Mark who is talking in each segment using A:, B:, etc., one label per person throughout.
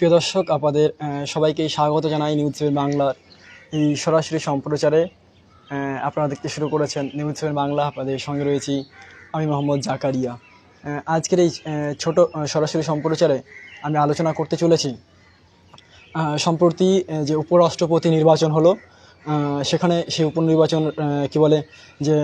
A: প্রিয় দর্শক, আপনাদের সবাইকে স্বাগত জানাই নিউজ সেভেন বাংলার এই সরাসরি সম্প্রচারে। আপনারা দেখতে শুরু করেছেন নিউজ সেভেন বাংলা, আপনাদের সঙ্গে রয়েছি আমি মোহাম্মদ জাকারিয়া। আজকের এই ছোট সরাসরি সম্প্রচারে আমি আলোচনা করতে চলেছি। সম্প্রতি যে উপরাষ্ট্রপতি নির্বাচন হলো সেখানে সেই উপনির্বাচন কি বলে, যে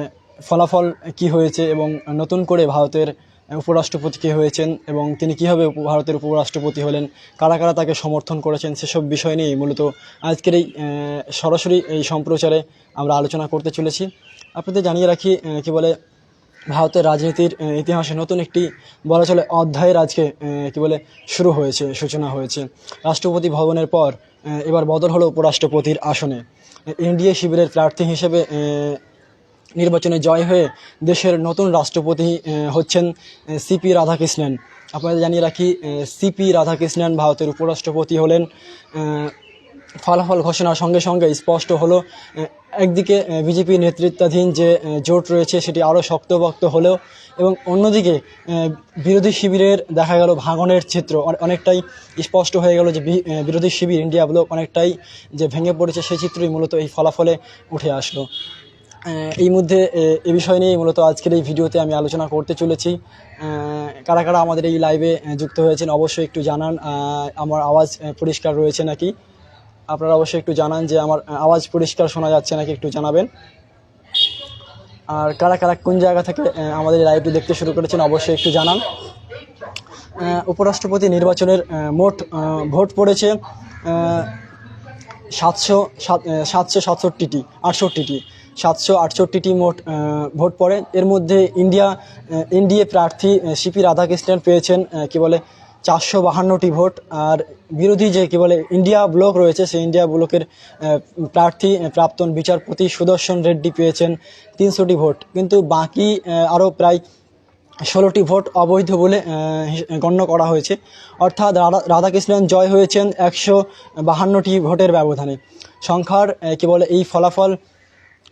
A: ফলাফল কি হয়েছে এবং নতুন করে ভারতের উপরাষ্ট্রপতি কে হয়েছেন এবং তিনি কীভাবে ভারতের উপরাষ্ট্রপতি হলেন, কারা কারা তাকে সমর্থন করেছেন, সেসব বিষয় নিয়েই মূলত আজকের এই সরাসরি এই সম্প্রচারে আমরা আলোচনা করতে চলেছি। আপনাদের জানিয়ে রাখি কি বলে, ভারতের রাজনীতির ইতিহাসে নতুন একটি বলা চলে অধ্যায়ের আজকে কি বলে, শুরু হয়েছে, সূচনা হয়েছে। রাষ্ট্রপতি ভবনের পর এবার বদল হলো উপরাষ্ট্রপতির আসনে। এনডিএ শিবিরের প্রার্থী হিসেবে নির্বাচনে জয় হয়ে দেশের নতুন রাষ্ট্রপতি হচ্ছেন সিপি রাধাকৃষ্ণন। আপনাদের জানিয়ে রাখি সিপি রাধাকৃষ্ণন ভারতের উপরাষ্ট্রপতি হলেন। ফলাফল ঘোষণার সঙ্গে সঙ্গে স্পষ্ট হলো একদিকে বিজেপি নেতৃত্বাধীন যে জোট রয়েছে সেটি আরও শক্তপোক্ত হলেও এবং অন্যদিকে বিরোধী শিবিরের দেখা গেল ভাঙনের চিত্র অনে- অনেকটাই স্পষ্ট হয়ে গেল যে বিরোধী শিবির ইন্ডিয়া ব্লক অনেকটাই যে ভেঙে পড়েছে সেই চিত্রই মূলত এই ফলাফলে উঠে আসলো। এই মধ্যে, এ বিষয় নিয়ে মূলত আজকের এই ভিডিওতে আমি আলোচনা করতে চলেছি। কারা কারা আমাদের এই লাইভে যুক্ত হয়েছেন অবশ্যই একটু জানান। আমার আওয়াজ পরিষ্কার রয়েছে নাকি? আপনারা অবশ্যই একটু জানান যে আমার আওয়াজ পরিষ্কার শোনা যাচ্ছে নাকি একটু জানাবেন। আর কারা কারা কোন জায়গা থেকে আমাদের লাইভটি দেখতে শুরু করেছেন অবশ্যই একটু জানান। উপরাষ্ট্রপতি নির্বাচনের মোট ভোট পড়েছে সাতশো সাতশো সাতষট্টিটি, আটষট্টিটি। সাতশো আটষট্টিটি মোট ভোট পড়ে। এর মধ্যে ইন্ডিয়া এনডিএ প্রার্থী সিপি রাধাকৃষ্ণন পেয়েছেন কি বলে চারশো বাহান্নটি ভোট। আর বিরোধী যে কি বলে ইন্ডিয়া ব্লক রয়েছে সেই ইন্ডিয়া ব্লকের প্রার্থী আহ, প্রাক্তন বিচারপতি সুদর্শন রেড্ডি পেয়েছেন তিনশোটি ভোট। কিন্তু বাকি আরও প্রায় ষোলোটি ভোট অবৈধ বলে গণ্য করা হয়েছে। অর্থাৎ রাধা রাধাকৃষ্ণন জয় হয়েছেন একশো বাহান্নটি ভোটের ব্যবধানে। সংখ্যার কি বলে এই ফলাফল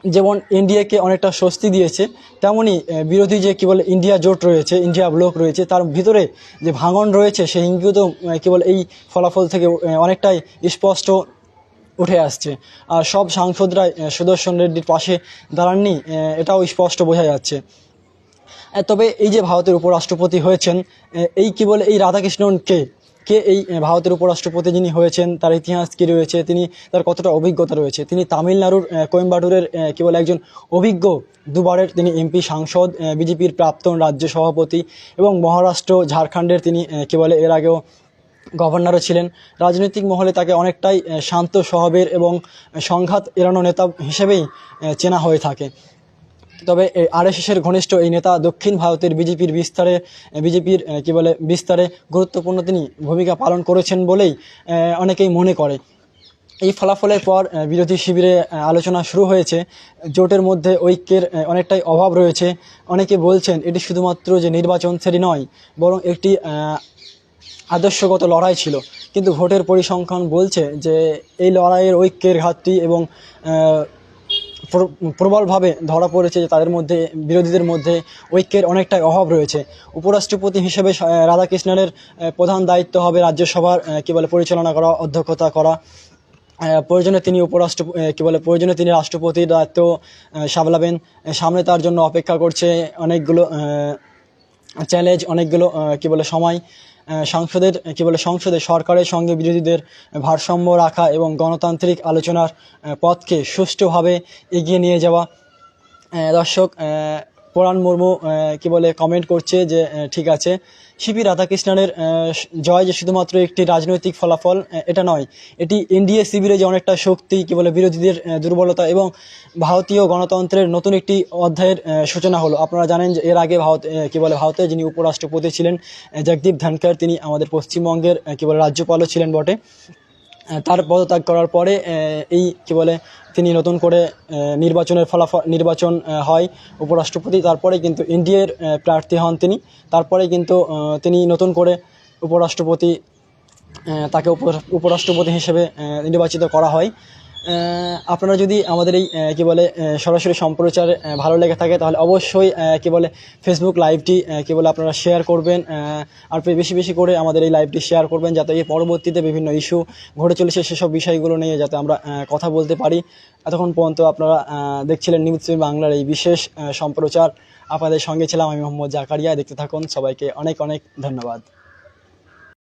A: যেমন এনডিএকে অনেকটা স্বস্তি দিয়েছে তেমনই আহ, বিরোধী যে কি বলে ইন্ডিয়া জোট রয়েছে ইন্ডিয়া ব্লক রয়েছে তার ভিতরে যে ভাঙন রয়েছে সেই ইঙ্গিত কি বলে এই ফলাফল থেকে অনেকটাই স্পষ্ট উঠে আসছে। আর সব সাংসদরাই সুদর্শন রেড্ডির পাশে দাঁড়াননি এটাও স্পষ্ট বোঝা যাচ্ছে। তবে এই যে ভারতের উপরাষ্ট্রপতি হয়েছেন এই কি বলে এই রাধাকৃষ্ণন কে এই ভারতের উপরাষ্ট্রপতি যিনি হয়েছেন তার ইতিহাস কী রয়েছে তিনি তার কতটা অভিজ্ঞতা রয়েছে তিনি তামিলনাড়ুর কোয়েম্বাটুরের আহ, কি বলে একজন অভিজ্ঞ দুবারের তিনি এমপি সাংসদ বিজেপির প্রাক্তন রাজ্য সভাপতি এবং মহারাষ্ট্র ঝাড়খণ্ডের তিনি আহ, কি বলে এর আগেও গভর্নরও ছিলেন। রাজনৈতিক মহলে তাকে অনেকটাই শান্ত স্বভাবের এবং সংঘাত এড়ানো নেতা হিসেবেই চেনা হয়ে থাকে। তবে আরএসএসের ঘনিষ্ঠ এই নেতা দক্ষিণ ভারতের বিজেপির বিস্তারে বিজেপির কি বলে, বিস্তারে গুরুত্বপূর্ণ তিনি ভূমিকা পালন করেছেন বলেই অনেকেই মনে করে। এই ফলাফলের পর বিরোধী শিবিরে আলোচনা শুরু হয়েছে। জোটের মধ্যে ঐক্যের অনেকটাই অভাব রয়েছে। অনেকে বলছেন এটি শুধুমাত্র যে নির্বাচন সেটি নয়, বরং একটি আদর্শগত লড়াই ছিল। কিন্তু ভোটের পরিসংখ্যান বলছে যে, এই লড়াইয়ের ঐক্যের ঘাটতি এবং প্রবলভাবে ধরা পড়েছে যে তাদের মধ্যে, বিরোধীদের মধ্যে ঐক্যের অনেকটাই অভাব রয়েছে। উপরাষ্ট্রপতি হিসেবে রাধাকৃষ্ণনের প্রধান দায়িত্ব হবে রাজ্যসভার কী বলে, পরিচালনা করা, অধ্যক্ষতা করা। প্রয়োজনে তিনি উপরাষ্ট্র কী বলে, প্রয়োজনে তিনি রাষ্ট্রপতির দায়িত্ব সামলাবেন। সামনে তার জন্য অপেক্ষা করছে অনেকগুলো চ্যালেঞ্জ অনেকগুলো কী বলে, সময় সংসদের, কি বলে সংসদে সরকারের সঙ্গে বিরোধীদের ভারসাম্য রাখা এবং গণতান্ত্রিক আলোচনার পথকে সুষ্ঠুভাবে এগিয়ে নিয়ে যাওয়া। দর্শক পরাণ মুর্মু কি বলে কমেন্ট করছে যে ঠিক আছে। সিপি রাধাকৃষ্ণনের জয় যে শুধুমাত্র একটি রাজনৈতিক ফলাফল এটা নয়। এটি এনডিএ শিবিরে যে অনেকটা শক্তি, কি বলে, বিরোধীদের দুর্বলতা এবং ভারতীয় গণতন্ত্রের নতুন একটি অধ্যায়ের সূচনা হলো। আপনারা জানেন যে এর আগে ভারত কি বলে ভারতের যিনি উপরাষ্ট্রপতি ছিলেন জগদীপ ধনকর তিনি আমাদের পশ্চিমবঙ্গের কি বলে, রাজ্যপালও ছিলেন বটে। তার পদত্যাগ করার পরে এই কি বলে, তিনি নতুন করে নির্বাচনের ফলাফল, নির্বাচন হয় উপরাষ্ট্রপতি। তারপরে কিন্তু ইন্ডিয়ার প্রার্থী হন তিনি। তারপরে কিন্তু তিনি নতুন করে উপরাষ্ট্রপতি তাকে উপ- উপরাষ্ট্রপতি হিসেবে নির্বাচিত করা হয়। আপনারা যদি আমাদের এই কী বলে সরাসরি সম্প্রচার ভালো লেগে থাকে, তাহলে অবশ্যই কী বলে ফেসবুক লাইভটি কী বলে, আপনারা শেয়ার করবেন আর বেশি বেশি করে আমাদের এই লাইভটি শেয়ার করবেন, যাতে এই পরবর্তীতে বিভিন্ন ইস্যু ঘটে চলেছে, সেসব বিষয়গুলো নিয়ে যাতে আমরা কথা বলতে পারি। এতক্ষণ পর্যন্ত আপনারা দেখছিলেন নিউজ টিভি বাংলার এই বিশেষ সম্প্রচার। আপনাদের সঙ্গে ছিলাম আমি মোহাম্মদ জাকারিয়া। দেখতে থাকুন, সবাইকে অনেক অনেক ধন্যবাদ।